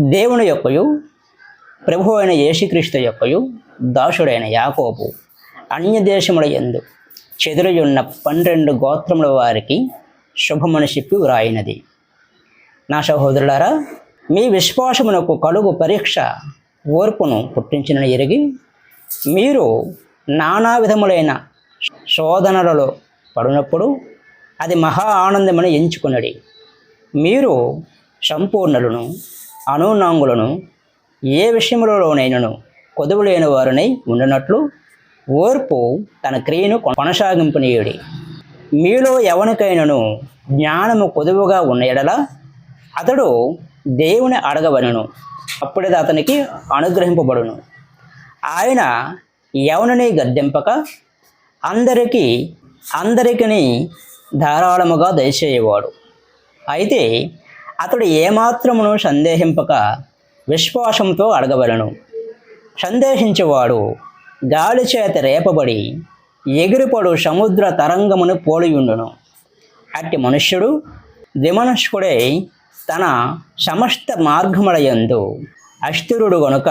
దేవుని యొక్కయు ప్రభు అయిన యేసుక్రీస్తు యొక్కయు దాసుడైన యాకోబు అన్య దేశముల యందు చెదురయున్న పన్నెండు గోత్రముల వారికి శుభమని చెప్పి వ్రాయినది. నా సహోదరులారా మీ విశ్వాసమునకు కలుగు పరీక్ష ఓర్పును పుట్టించిన ఎరిగి మీరు నానా విధములైన శోధనలలో పడినప్పుడు అది మహా ఆనందమని ఎంచుకున్నది. మీరు సంపూర్ణులను అనునాంగులను ఏ విషయములలోనైనను కొదువులేని వారినై ఉండినట్లు ఓర్పు తన క్రియను కొనసాగింపునీయుడి. మీలో ఎవనికైనను జ్ఞానము కొదువుగా ఉన్న ఎడల అతడు దేవుని అడగవలను అప్పుడే అతనికి అనుగ్రహింపబడును. ఆయన ఎవరిని గద్దెంపక అందరికీ అందరికీ ధారాళముగా దయచేయవాడు. అయితే అతడు ఏమాత్రమును సందేహింపక విశ్వాసంతో అడగవలను. సందేహించేవాడు గాలి చేత రేపబడి ఎగిరిపడు సముద్ర తరంగమును పోలియుండును. అట్టి మనుష్యుడు విమనుష్కుడై తన సమస్త మార్గముల యందు అస్థిరుడు గనుక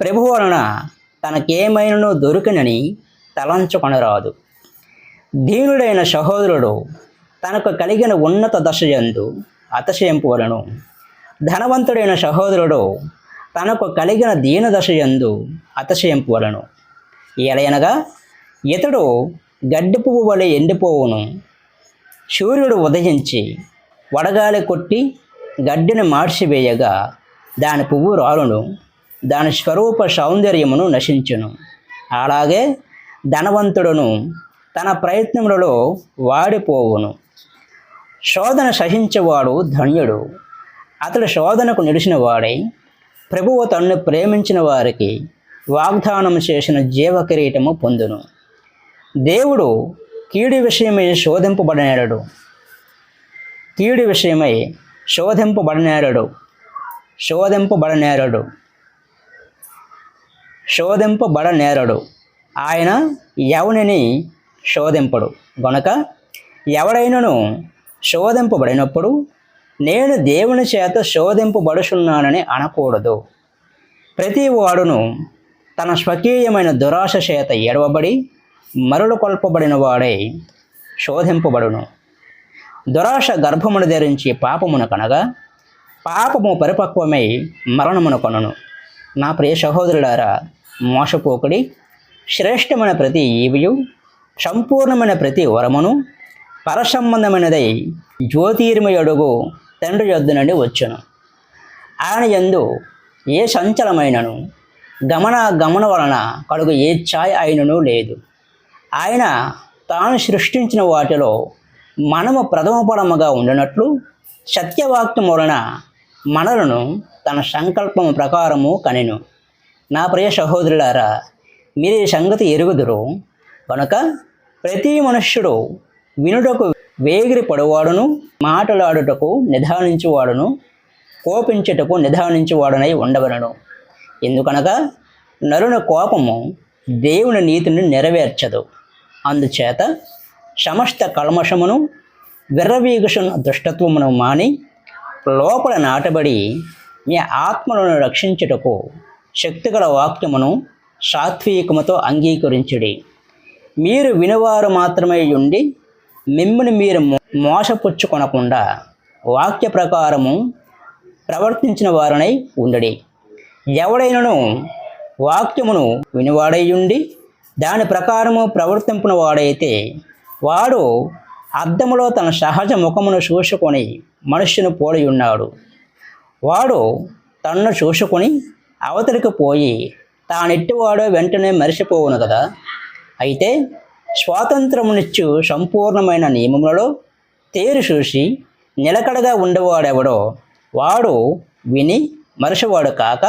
ప్రభు వలన తనకేమైనను దొరికినని తలంచుకొనరాదు. దీనుడైన సహోదరుడు తనకు కలిగిన ఉన్నత దశయందు యందు అతశయింపు వలను. ధనవంతుడైన సహోదరుడు తనకు కలిగిన దీనదశ ఎందు యందు అతశయింపు వలను. ఎలయనగా ఇతడు గడ్డి పువ్వు వలె ఎండిపోవును. సూర్యుడు ఉదయించి వడగాలి కొట్టి గడ్డిని మార్చివేయగా దాని పువ్వు రాలును. దాని స్వరూప సౌందర్యమును నశించును. అలాగే ధనవంతుడును తన ప్రయత్నములలో వాడిపోవును. శోధన సహించేవాడు ధన్యుడు. అతడు శోధనకు నిలిచిన వాడై ప్రభువు తన్ను ప్రేమించిన వారికి వాగ్దానం చేసిన జీవ కిరీటము పొందును. దేవుడు కీడి విషయమై శోధింపబడినాడు కీడి విషయమై శోధింపబడినాడు శోధింపబడనేరడు శోధింపబడనేరడు ఆయన ఎవనిని శోధింపడు? గనుక ఎవడైనను శోధింపబడినప్పుడు నేను దేవుని చేత శోధింపబడుచున్నానని అనకూడదు. ప్రతి వాడును తన స్వకీయమైన దురాశ చేత ఎడవబడి మరులు కొల్పబడిన వాడై శోధింపబడును. దురాశ గర్భమును ధరించి పాపమును కనగా పాపము పరిపక్వమై మరణమును కొనను. నా ప్రియ సహోదరులారా మోసపోకుడి శ్రేష్టమైన ప్రతి ఈవియు సంపూర్ణమైన ప్రతి వరమును పరసంబంధమైనదై జ్యోతిర్మయుడుగు తండ్రి యొద్ద నుండి వచ్చును. ఆయన యందు ఏ సంచలమైనను గమన గమన వలన కలుగు ఏ ఛాయ్ అయినను లేదు. ఆయన తాను సృష్టించిన వాటిలో మనము ప్రథమపడముగా ఉండినట్లు సత్యవాక్యం వలన మనలను తన సంకల్పము ప్రకారము కనెను. నా ప్రియ సహోదరులారా మీరు ఈ సంగతి ఎరుగుదురు. కనుక ప్రతి మనుష్యుడు వినుటకు వేగిరి పడువాడును మాటలాడుటకు నిధానించువాడును కోపించుటకు నిధానించువాడునై ఉండవలను. ఎందుకనగా నరుని కోపము దేవుని నీతిని నెరవేర్చదు. అందుచేత సమస్త కల్మషమును విర్రవీగుషున్న దుష్టత్వమును మాని లోపల నాటబడి మీ ఆత్మలను రక్షించుటకు శక్తిగల వాక్యమును సాత్వికముతో అంగీకరించుడి. మీరు వినువారు మాత్రమే ఉండి మిమ్మల్ని మీరు మోసపుచ్చుకొనకుండా వాక్య ప్రకారము ప్రవర్తించిన వారనై ఉండడి. ఎవడైనను వాక్యమును వినివాడై ఉండి దాని ప్రకారము ప్రవర్తింపున వాడైతే వాడు అద్దములో తన సహజ ముఖమును చూసుకొని మనుష్యును పోలి ఉన్నాడు వాడు తన్ను చూసుకొని అవతలికి పోయి తానెట్టివాడో వెంటనే మరిచిపోవును కదా అయితే స్వాతంత్రమునిచ్చు సంపూర్ణమైన నియమములలో తేరు చూసి నిలకడగా ఉండేవాడెవడో వాడు విని మరచివాడు కాక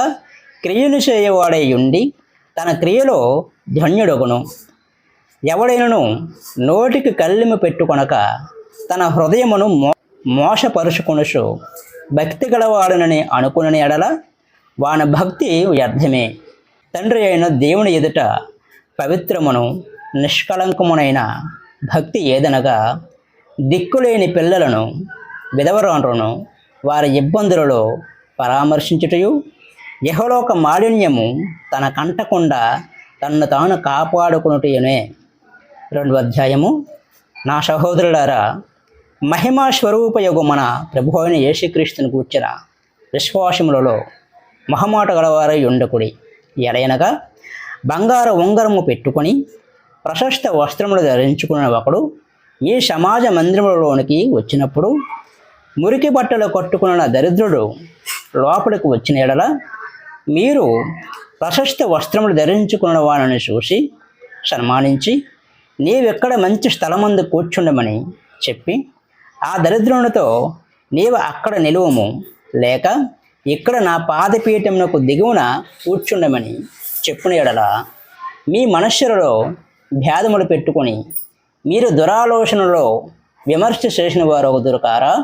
క్రియలు చేయవాడై ఉండి తన క్రియలో ధన్యుడగును. ఎవడైనను నోటికి కళ్ళిమ పెట్టుకొనక తన హృదయమును మో మోసపరుచుకొనుచు భక్తి గలవాడనని అనుకునని ఎడల వాని భక్తి వ్యర్థమే. తండ్రి అయిన దేవుని ఎదుట పవిత్రమును నిష్కళంకమునైన భక్తి ఏదనగా దిక్కులేని పిల్లలను విధవరాను వారి ఇబ్బందులలో పరామర్శించుటయు యహలోక మాలిన్యము తన కంటకుండా తన్ను తాను కాపాడుకునుటయునే. రెండు అధ్యాయము. నా సహోదరులారా మహిమా స్వరూపయోగు మన ప్రభు అయిన యేసుక్రీస్తుని కూర్చిన విశ్వాసములలో మహమాట గలవారై ఉండకుడి. ఎడయనగా బంగారు ఉంగరము పెట్టుకొని ప్రశస్త వస్త్రములు ధరించుకున్న ఒకడు మీ సమాజ మందిరంలోనికి వచ్చినప్పుడు మురికి బట్టలు కట్టుకున్న దరిద్రుడు లోపలికి వచ్చిన ఎడల మీరు ప్రశస్త వస్త్రములు ధరించుకున్న వారిని చూసి సన్మానించి నీవెక్కడ మంచి స్థలమందు కూర్చుండమని చెప్పి ఆ దరిద్రునితో నీవు అక్కడ నిలువము లేక ఇక్కడ నా పాదపీఠమునకు దిగువన కూర్చుండమని చెప్పిన ఎడల మీ మనస్సులలో భేదములు పెట్టుకొని మీరు దురాలోచనలో విమర్శ చేసిన వారు ఒకదురు కారా?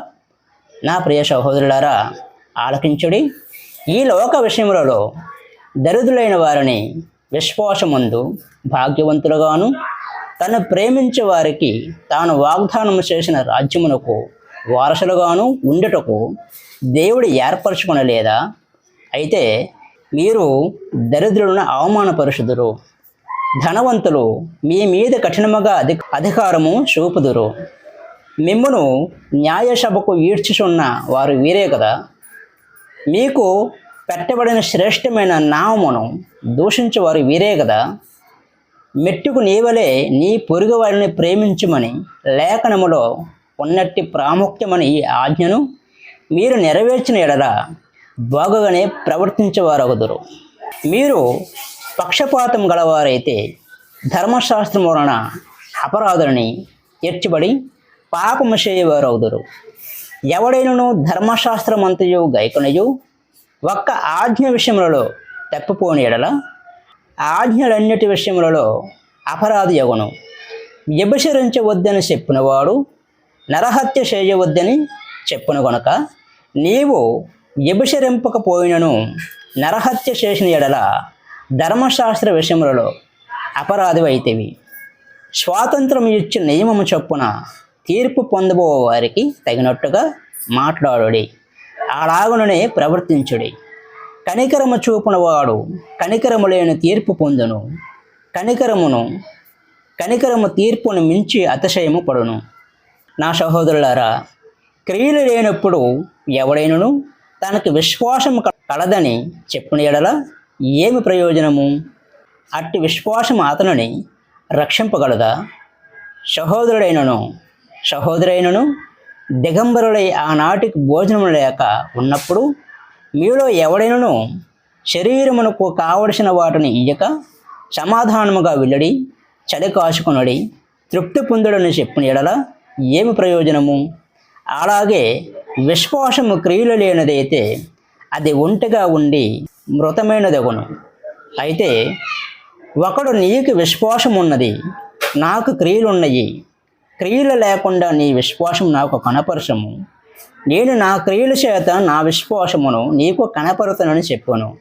నా ప్రియ సహోదరులారా ఆలకించుడి. ఈ లోక విషయములలో దరిద్రులైన వారిని విశ్వాసముందు భాగ్యవంతులుగాను తను ప్రేమించే వారికి తాను వాగ్దానం చేసిన రాజ్యమునకు వారసులుగాను ఉండుటకు దేవుడు ఏర్పరచుకునలేదా? అయితే మీరు దరిద్రులను అవమానపరుషుదురు ధనవంతులు మీ మీద కఠినముగా అధి అధికారము చూపుదురు. మిమ్మును న్యాయసభకు ఈడ్చుచున్న వారు వీరే కదా. మీకు పెట్టబడిన శ్రేష్టమైన నామమును దూషించేవారు వీరే కదా. మెట్టుకు నీవలే నీ పొరుగు వారిని ప్రేమించుమని లేఖనములో ఉన్నట్టి ప్రాముఖ్యమని ఈ ఆజ్ఞను మీరు నెరవేర్చిన ఎడల బాగుగానే ప్రవర్తించేవారగుదురు. మీరు పక్షపాతం గలవారైతే ధర్మశాస్త్రం వలన అపరాధులని ఎర్చిబడి పాపము చేయవారవుదురు ఎవడైనను ధర్మశాస్త్రమంతయు గైకొనయు ఒక్క ఆజ్ఞ విషయములలో తప్పిపోని ఎడల ఆజ్ఞలన్నిటి విషయములలో అపరాధి యగును వ్యభిచరించవద్దని చెప్పినవాడు నరహత్య చేయవద్దని చెప్పును గనుక నీవు వ్యభిచరింపకపోయినను నరహత్య చేసిన ఎడల ధర్మశాస్త్ర విషయములలో అపరాధివైతివి. స్వాతంత్రం ఇచ్చి నియమము చొప్పున తీర్పు పొందబో వారికి తగినట్టుగా మాట్లాడుడి. అలాగుననే ప్రవర్తించుడి. కనికరము చూపున వాడు కనికరము లేని తీర్పు పొందును. కనికరమును కనికరము తీర్పును మించి అతిశయము పడును. నా సహోదరులారా క్రియలు లేనప్పుడు ఎవడైనను తనకు విశ్వాసం కలదని చెప్పిన ఎడల ఏమి ప్రయోజనము? అట్టి విశ్వాసం అతనిని రక్షింపగలదా? సహోదరుడైనను సహోదరైనను దిగంబరులై ఆనాటికి భోజనం లేక ఉన్నప్పుడు మీలో ఎవడైనను శరీరమునకు కావలసిన వాటిని ఇయ్యక సమాధానముగా వెళ్ళడి చలి కాచుకొనడి తృప్తి పొందుడని చెప్పిన ఎడల ఏమి ప్రయోజనము? అలాగే విశ్వాసము క్రియలు లేనిదైతే అది ఒంటిగా ఉండి మృతమైనదగును అయితే ఒకడు నీకు విశ్వాసం ఉన్నది నాకు క్రియలున్నయి. క్రియలు లేకుండా నీ విశ్వాసం నాకు కనపరచము. నేను నా క్రియల చేత నా విశ్వాసమును నీకు కనపరుతానని చెప్పాను.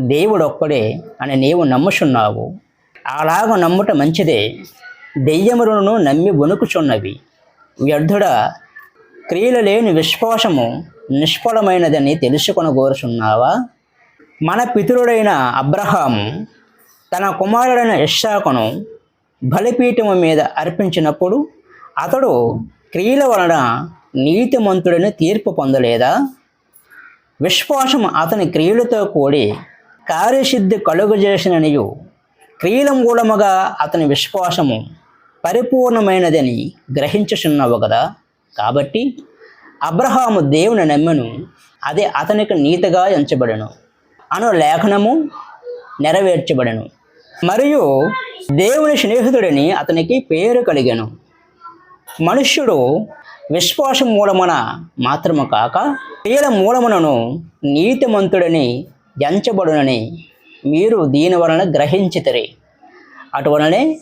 దేవుడు ఒక్కడే అని నీవు నమ్ముచున్నావు. అలాగ నమ్ముట మంచిదే. దెయ్యములను నమ్మి వణుకుచున్నవి. వ్యర్థుడ క్రియలు లేని విశ్వాసము నిష్ఫలమైనదని తెలుసుకొని కోరుచున్నావా మన పితరుడైన అబ్రహాం తన కుమారుడైన ఇషాకును బలిపీఠము మీద అర్పించినప్పుడు అతడు క్రియల వలన నీతిమంతుడని తీర్పు పొందలేదా? విశ్వాసం అతని క్రియలతో కూడి కార్యసిద్ధి కలుగజేసిననియు క్రియల మూలముగా అతని విశ్వాసము పరిపూర్ణమైనదని గ్రహించుచున్నావు కదా కాబట్టి అబ్రహాము దేవుని నమ్మెను అది అతనికి నీతిగా ఎంచబడను. అను లేఖనము నెరవేర్చబడను. మరియు దేవుని స్నేహితుడిని అతనికి పేరు కలిగెను. మనుష్యుడు విశ్వాసం మూలమున మాత్రము కాక క్రియల మూలమునను నీతిమంతుడని ఎంచబడునని మీరు దీని వలన గ్రహించితరి. అటువలనే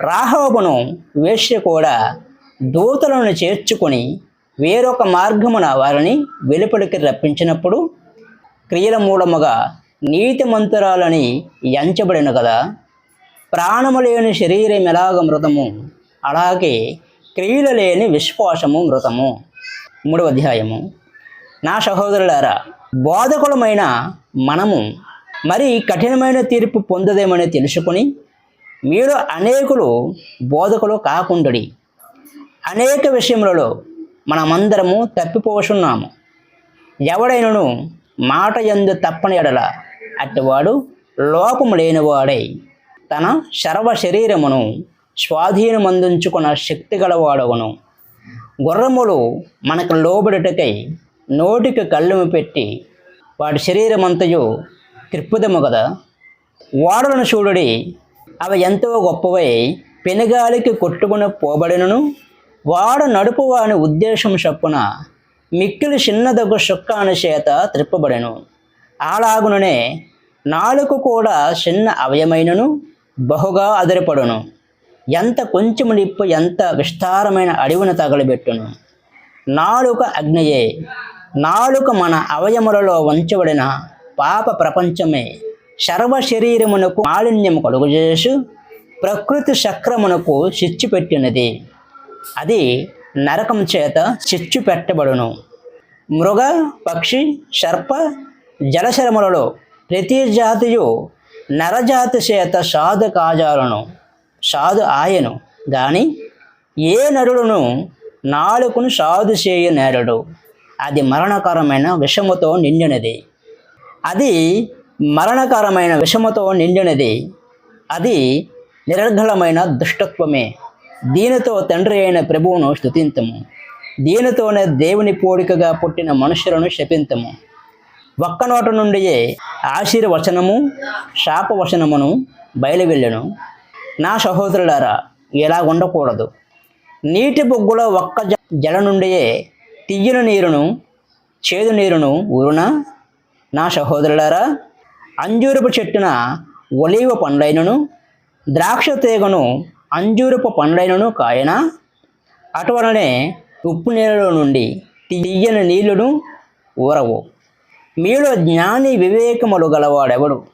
రాహవమును వేశ్య కూడా దూతలను చేర్చుకొని వేరొక మార్గమున వారిని వెలుపలికి రప్పించినప్పుడు క్రియల మూలముగా నీతిమంతురాలని ఎంచబడిన కదా. ప్రాణము లేని శరీరం ఎలాగ మృతము? అలాగే క్రియలు లేని విశ్వాసము మృతము. మూడవ అధ్యాయము. నా సహోదరులారా బోధకులమైన మనము మరి కఠినమైన తీర్పు పొందదేమని తెలుసుకొని మీరు అనేకులు బోధకులు కాకుండడి. అనేక విషయములలో మనమందరము తప్పిపోతున్నాము ఎవడైనను మాట ఎందు తప్పని ఎడల అట్టివాడు లోపము లేనివాడై తన సర్వ శరీరమును స్వాధీనమందించుకున్న శక్తి గలవాడవను గుర్రములు మనకు లోబడుటకై నోటికి కళ్ళుము పెట్టి వాడి శరీరమంతయు త్రిప్పుదము కదా ఓడలను చూడుడి అవి ఎంతో గొప్పవై పెనుగాలికి కొట్టుకుని పోబడినను వాడు నడుపువాని ఉద్దేశం చొప్పున మిక్కిలి చిన్నదగు శుక్కాని చేత త్రిప్పబడెను. అలాగుననే నాలుక కూడా చిన్న అవయమైనను బహుగా అదిరిపడును. ఎంత కొంచెము నిప్పు ఎంత విస్తారమైన అడవిని తగలబెట్టును. నాలుక అగ్నియే. నాలుక మన అవయములలో వంచబడిన పాప ప్రపంచమే. సర్వ శరీరమునకు మాలిన్యము కలుగజేసు ప్రకృతి చక్రమునకు చిచ్చుపెట్టినది. అది నరకం చేత చిచ్చు పెట్టబడును. మృగ పక్షి సర్ప జలశరములలో ప్రతి జాతియు నరజాతి చేత సాధు కాజాలను సాధు ఆయను. గాని ఏ నరుడును నాలుకను సాధు చేయ నేరడు? అది మరణకరమైన విషముతో నిండినది. అది మరణకరమైన విషముతో నిండినది. అది నిరర్ఘలమైన దుష్టత్వమే. దీనితో తండ్రి అయిన ప్రభువును స్తుతింతము. దీనితోనే దేవుని పోడికగా పుట్టిన మనుషులను శపింతము. ఒక్క నోట నుండియే ఆశీర్వచనము శాపవచనమును బయలువెళ్ళను. నా సహోదరులారా ఇలా ఉండకూడదు. నీటి బొగ్గులో ఒక్క జ- జల నుండియే తియ్యని నీరును చేదు నీరును ఊరున? నా సహోదరులారా అంజూరపు చెట్టున ఒలీవ పండ్లైనను ద్రాక్ష తీగను అంజూరపు పండైనను కాయన? అటువలనే ఉప్పు నీళ్ళలో నుండి తీయని నీళ్ళను ఊరవు. మీలో జ్ఞాని వివేకములు గలవాడెవడు?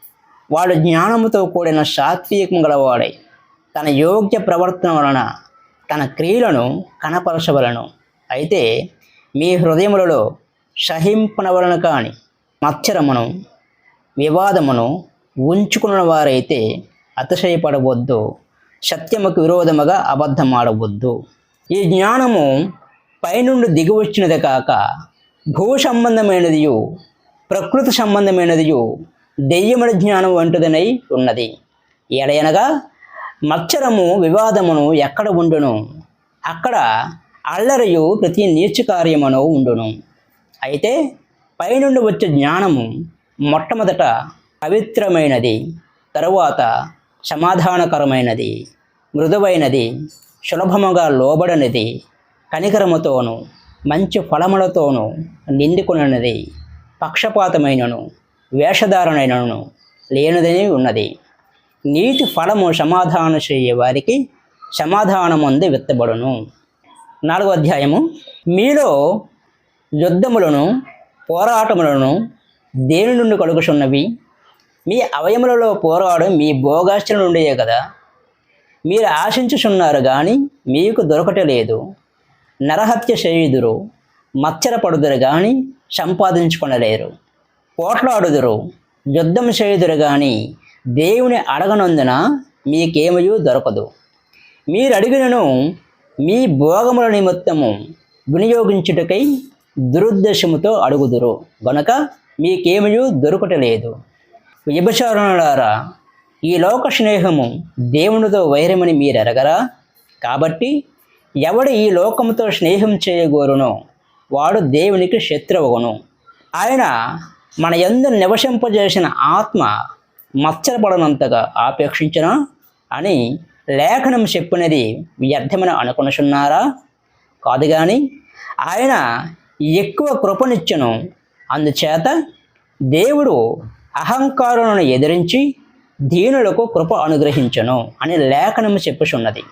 వాడు జ్ఞానముతో కూడిన సాత్వికము గలవాడై తన యోగ్య ప్రవర్తన వలన తన క్రియలను కనపరచవలను. అయితే మీ హృదయములలో సహింపనవలను కాని మత్సరమును వివాదమును ఉంచుకున్న వారైతే అతిశయపడవద్దు. సత్యముకు విరోధముగా అబద్ధమాడవద్దు. ఈ జ్ఞానము పైనుండి దిగివచ్చినది కాక భూ సంబంధమైనదియు ప్రకృతి సంబంధమైనదియు దెయ్యముల జ్ఞానం వంటిదనై ఉన్నది. ఎడయనగా మత్సరము వివాదమును ఎక్కడ ఉండును? అక్కడ అల్లరియు ప్రతి నీచ కార్యమును ఉండును. అయితే పైనుండి వచ్చే జ్ఞానము మొట్టమొదట పవిత్రమైనది. తరువాత సమాధానకరమైనది మృదువైనది సులభముగా లోబడనిది కనికరముతోను మంచి ఫలములతోనూ నిండుకున్నది పక్షపాతమైనను వేషధారణైనను లేనిదని ఉన్నది. నీటి ఫలము సమాధానం చేయ వారికి సమాధానముంది విత్తబడును. నాలుగో అధ్యాయము. మీలో యుద్ధములను పోరాటములను దేని నుండి కలుగుచున్నవి? మీ అవయములలో పోరాడు మీ భోగాస్తుల నుండియే కదా. మీరు ఆశించుచున్నారు కానీ మీకు దొరకటలేదు. నరహత్య చేయుదురు మచ్చరపడుదురు కానీ సంపాదించుకొనలేరు. పోట్లాడుదురు యుద్ధం చేయుదురు కానీ దేవుని అడగనందున మీకేమయూ దొరకదు. మీరు అడిగినను మీ భోగముల నిమిత్తము వినియోగించుటకై దురుద్దేశముతో అడుగుదురు గనుక మీకేమయూ దొరకటలేదు. వ్యభిచారణలారా ఈ లోక స్నేహము దేవునితో వైరమని మీరు ఎరగరా కాబట్టి ఎవడు ఈ లోకముతో స్నేహం చేయగోరునో వాడు దేవునికి శత్రువును ఆయన మన ఎందు నివసింపజేసిన ఆత్మ మచ్చరపడనంతగా ఆపేక్షించిన అని లేఖనం చెప్పినది వ్యర్థమని అనుకునుచున్నారా? కాదు కానీ ఆయన ఎక్కువ కృపనిచ్చును. అందుచేత దేవుడు అహంకారులను ఎదిరించి దీనులకు కృప అనుగ్రహించను అని లేఖనము చెప్పుచున్నది.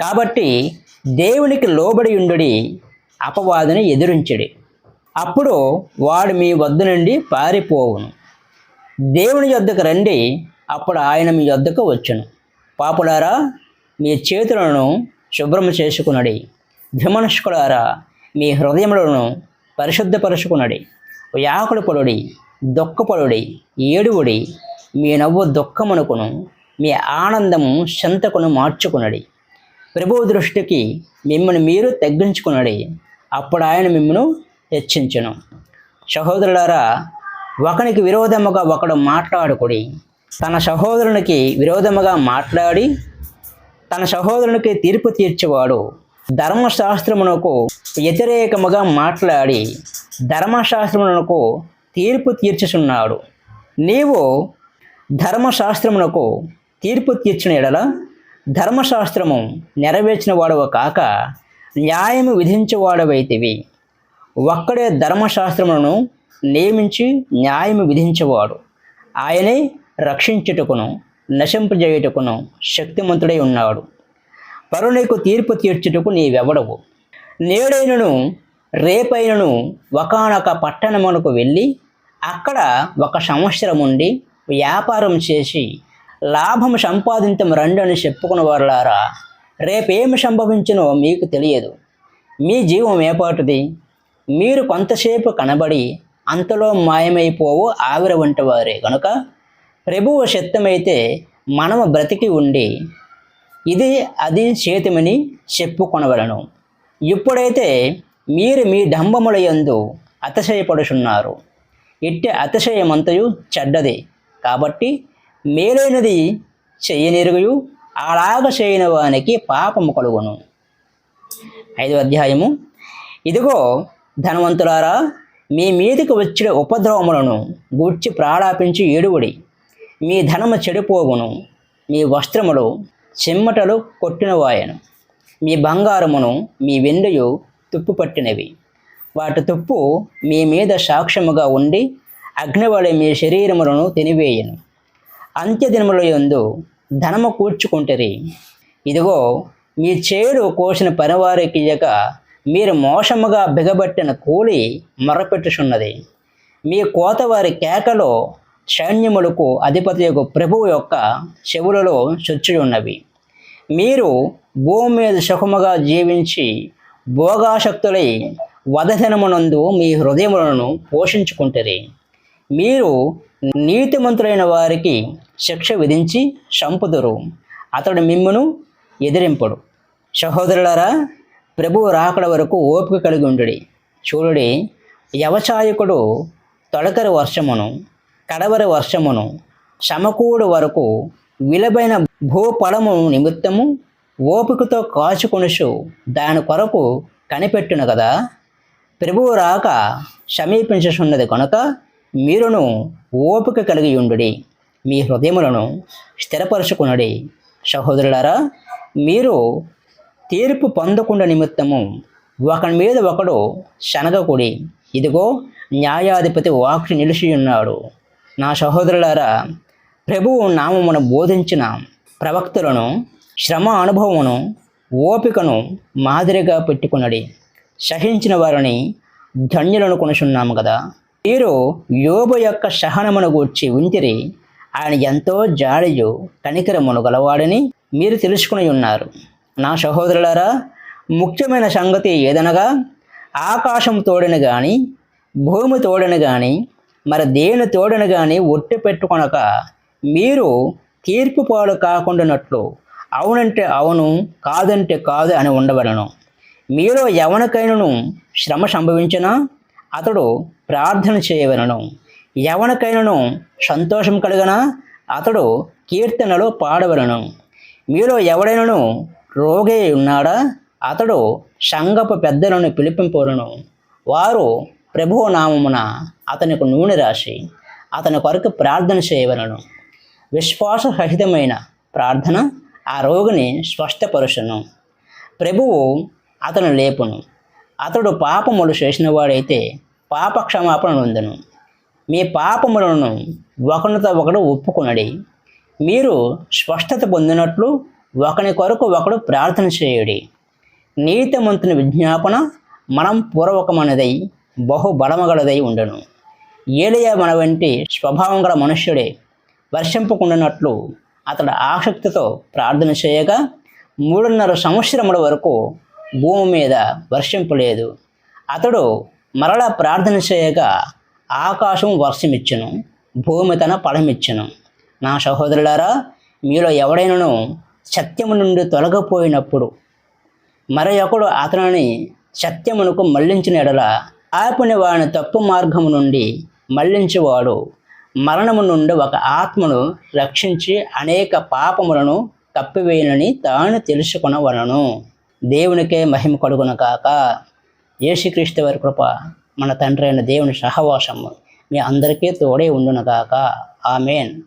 కాబట్టి దేవునికి లోబడి ఉండుడి అపవాదిని ఎదిరించడి. అప్పుడు వాడు మీ వద్ద నుండి పారిపోవును. దేవుని యొద్దకు రండి అప్పుడు ఆయన మీ యొద్దకు వచ్చును. పాపులారా మీ చేతులను శుభ్రం చేసుకునడి. విమనస్కులారా మీ హృదయములను పరిశుద్ధపరుచుకునడి. వ్యాకుల పడుడి దుఃఖపడుడి ఏడువుడి మీ నవ్వు దుఃఖమునకును మీ ఆనందము శంతకును మార్చుకునడి. ప్రభువు దృష్టికి మిమ్మల్ని మీరు తగ్గించుకునడి అప్పుడు ఆయన మిమ్మను హెచ్చించను. సహోదరులారా ఒకనికి విరోధముగా ఒకడు మాట్లాడుకుడి తన సహోదరునికి విరోధముగా మాట్లాడి తన సహోదరునికి తీర్పు తీర్చేవాడు ధర్మశాస్త్రమునకు వ్యతిరేకముగా మాట్లాడి ధర్మశాస్త్రమునకు తీర్పు తీర్చుచున్నాడు. నీవు ధర్మశాస్త్రమునకు తీర్పు తీర్చిన ఎడల ధర్మశాస్త్రము నెరవేర్చిన వాడవ కాక న్యాయము విధించేవాడవైతివి ఒక్కడే ధర్మశాస్త్రములను నియమించి న్యాయము విధించేవాడు. ఆయనే రక్షించుటకును నశింపజేయుటకును శక్తిమంతుడై ఉన్నాడు. పరునికి తీర్పు తీర్చుటకు నీవెవడవు? నేడైనను రేపైనను ఒకనొక పట్టణమునకు వెళ్ళి అక్కడ ఒక సంవత్సరం ఉండి వ్యాపారం చేసి లాభం సంపాదించం రండని చెప్పుకున్న వారులారా రేపేమి సంభవించినో మీకు తెలియదు. మీ జీవం ఏపాటిది? మీరు కొంతసేపు కనబడి అంతలో మాయమైపోవు ఆవిర వంటి వారే కనుక ప్రభువు శక్తమైతే మనము బ్రతికి ఉండి ఇది అది చేతిమని చెప్పుకొనవలను. ఇప్పుడైతే మీరు మీ డంబముల యందు అతిశయపడుచున్నారు. ఇట్టి అతిశయమంతయు చెడ్డది. కాబట్టి మేలైనది చెయ్యనిరుగుయు అలాగ చేయని వానికి పాపము కలుగును. ఐదు అధ్యాయము. ఇదిగో ధనవంతులారా మీ మీదకి వచ్చిన ఉపద్రవములను గూర్చి ప్రాడాపించి ఏడువుడి. మీ ధనము చెడిపోవును. మీ వస్త్రములు చెమ్మటలు కొట్టినవాయను. మీ బంగారమును మీ వెండియు తుప్పు పట్టినవి. వాటి తుప్పు మీ మీద సాక్ష్యముగా ఉండి అగ్నివలె మీ శరీరములను తినివేయను. అంత్యదినముల యందు ధనము కూర్చుకుంటరి. ఇదిగో మీ చేడు కోసిన పనివారికి ఇయ్యక మీరు మోసముగా బిగబట్టిన కూలి మొరపెట్టుచున్నది. మీ కోతవారి కేకలో సైన్యములకు అధిపతి యొక్క ప్రభువు యొక్క చెవులలో చొచ్చి మీరు భూమి మీద సుఖముగా జీవించి భోగాశక్తులై వధదినమునందు మీ హృదయములను పోషించుకుంటారు మీరు నీతిమంతులైన వారికి శిక్ష విధించి చంపుదురు. అతడు మిమ్మును ఎదిరింపడు. సహోదరులరా ప్రభువు రాకడ వరకు ఓపిక కలిగి ఉండుడి. చూడుడి వ్యవసాయకుడు తొలకరి వర్షమును కడవరి వర్షమును సమకూడు వరకు విలువైన భూపడము నిమిత్తము ఓపికతో కాచుకొనుచు దాని కొరకు కనిపెట్టును కదా ప్రభువు రాక సమీపించున్నది కనుక మీరును ఓపిక కలిగి ఉండుడి మీ హృదయములను స్థిరపరచుకునడి. సహోదరులారా మీరు తీర్పు పొందకుండా నిమిత్తము ఒకని మీద ఒకడు శనగకుడి. ఇదిగో న్యాయాధిపతి వాక్ని నిలిచి ఉన్నాడు నా సహోదరులారా ప్రభువు నామమును బోధించిన ప్రవక్తలను శ్రమ అనుభవమును ఓపికను మాదిరిగా పెట్టుకున్నడి సహించిన వారిని ధన్యులను కొనుచున్నాము కదా మీరు యోబు యొక్క సహనమును గూర్చి ఉంటిరి ఆయన ఎంతో జాడియు కనికరమును గలవాడని మీరు తెలుసుకుని ఉన్నారు. నా సహోదరులారా ముఖ్యమైన సంగతి ఏదనగా ఆకాశం తోడని కానీ భూమి తోడని కానీ మరి దేని తోడని కానీ ఒట్టి పెట్టుకొనక మీరు తీర్పు పాలు కాకుండానట్లు అవునంటే అవును కాదంటే కాదు అని ఉండవలను మీలో ఎవనకైనను శ్రమ సంభవించినా అతడు ప్రార్థన చేయవలను. ఎవరికైనను సంతోషం కలిగినా అతడు కీర్తనలో పాడవలను. మీలో ఎవడైనను రోగి ఉన్నాడా అతడు సంగపు పెద్దలను పిలిపింపోరును వారు ప్రభువు నామమున అతనికి నూనె రాసి అతని కొరకు ప్రార్థన చేయవలను. విశ్వాసరహితమైన ప్రార్థన ఆ రోగిని స్పష్టపరుచును. ప్రభువు అతను లేపును. అతడు పాపములు చేసినవాడైతే పాప క్షమాపణ నొందును. మీ పాపములను ఒకనితో ఒకడు ఒప్పుకొనడి. మీరు స్పష్టత పొందినట్లు ఒకని కొరకు ఒకడు ప్రార్థన చేయుడి. నీతిమంతుని విజ్ఞాపన మనం పూర్వకమైనదై బహుబలమగలదై ఉండను. ఏలియా మన వంటి స్వభావం గల మనుష్యుడే వర్షింపకుండానట్లు అతడు ఆసక్తితో ప్రార్థన చేయగా మూడున్నర సంవత్సరముల వరకు భూమి మీద వర్షింపలేదు అతడు మరలా ప్రార్థన చేయగా ఆకాశం వర్షమిచ్చును భూమి తన ఫలమిచ్చును నా సహోదరులారా మీలో ఎవడైనను సత్యము నుండి తొలగిపోయినప్పుడు మరి ఒకడు అతనిని సత్యమునకు మళ్ళించిన ఎడల ఆపిన వాని తప్పు మార్గము నుండి మళ్ళించేవాడు మరణము నుండి ఒక ఆత్మను రక్షించి అనేక పాపములను కప్పివేయనని తాను తెలుసుకునవలను. దేవునికే మహిమ కడుగును కాక యేసుక్రీస్తు వారి కృప మన తండ్రి అయిన దేవుని సహవాసము మీ అందరికీ తోడే ఉండును కాక ఆమెన్.